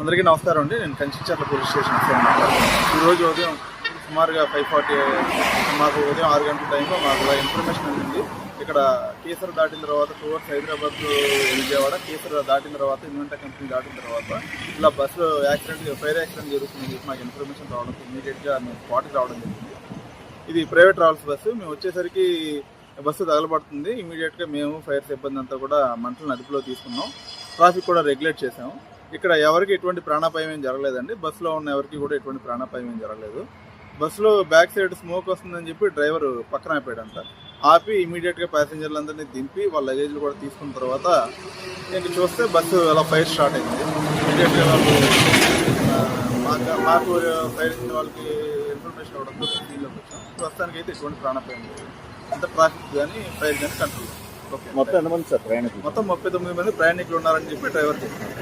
అందరికీ నమస్కారం అండి. నేను కంచిచర్ల పోలీస్ స్టేషన్ ఈరోజు ఉదయం సుమారుగా ఫైవ్ ఫార్టీ మాకు ఉదయం ఆరు గంటల టైంలో మాకు ఇన్ఫర్మేషన్ అందింది. ఇక్కడ కేసర దాటిన తర్వాత టువర్డ్స్ హైదరాబాద్ విజయవాడ కేసర దాటిన తర్వాత ఇన్వెంటా కంపెనీ దాటిన తర్వాత ఇలా బస్సు యాక్సిడెంట్ ఫైర్ యాక్సిడెంట్ జరుగుతుందని చెప్పి మాకు ఇన్ఫర్మేషన్ రావడం ఇమీడియట్గా మేము స్పాట్కి రావడం జరిగింది. ఇది ప్రైవేట్ ట్రావెల్స్ బస్సు మేము వచ్చేసరికి బస్సు తగలబడుతుంది. ఇమీడియట్గా మేము ఫైర్ సిబ్బంది అంతా కూడా మంటలను అదుపులో తీసుకున్నాం. ట్రాఫిక్ కూడా రెగ్యులేట్ చేసాము ఇక్కడ ఎవరికి ఎటువంటి ప్రాణాపాయం ఏం జరగలేదండి. బస్సులో ఉన్న ఎవరికి కూడా ఎటువంటి ప్రాణాపాయం ఏం జరగలేదు. బస్సులో బ్యాక్ సైడ్ స్మోక్ వస్తుందని చెప్పి డ్రైవర్ పక్కన ఆపాడంట. ఆపి ఇమీడియట్గా ప్యాసింజర్లందరినీ దింపి వాళ్ళ లగేజ్లు కూడా తీసుకున్న తర్వాత ఇంక చూస్తే బస్సు అలా ఫైర్ స్టార్ట్ అయింది. ఇమీడియట్గా వాళ్ళు మాకు మాకు ఫైర్ ఇచ్చిన వాళ్ళకి ఇన్ఫర్మేషన్ ఇవ్వడంతో దీనిలోకి వచ్చాం. ప్రస్తుతానికి అయితే ఎటువంటి ప్రాణాపాయం లేదు. అంత ట్రాఫిక్ కానీ ఫైర్ కానీ కంట్రోల్ ఓకే. మొత్తం ఎంతమంది సార్ ప్రయాణికులు? మొత్తం ముప్పై తొమ్మిది మంది ప్రయాణికులు ఉన్నారని చెప్పి డ్రైవర్ చెప్పారు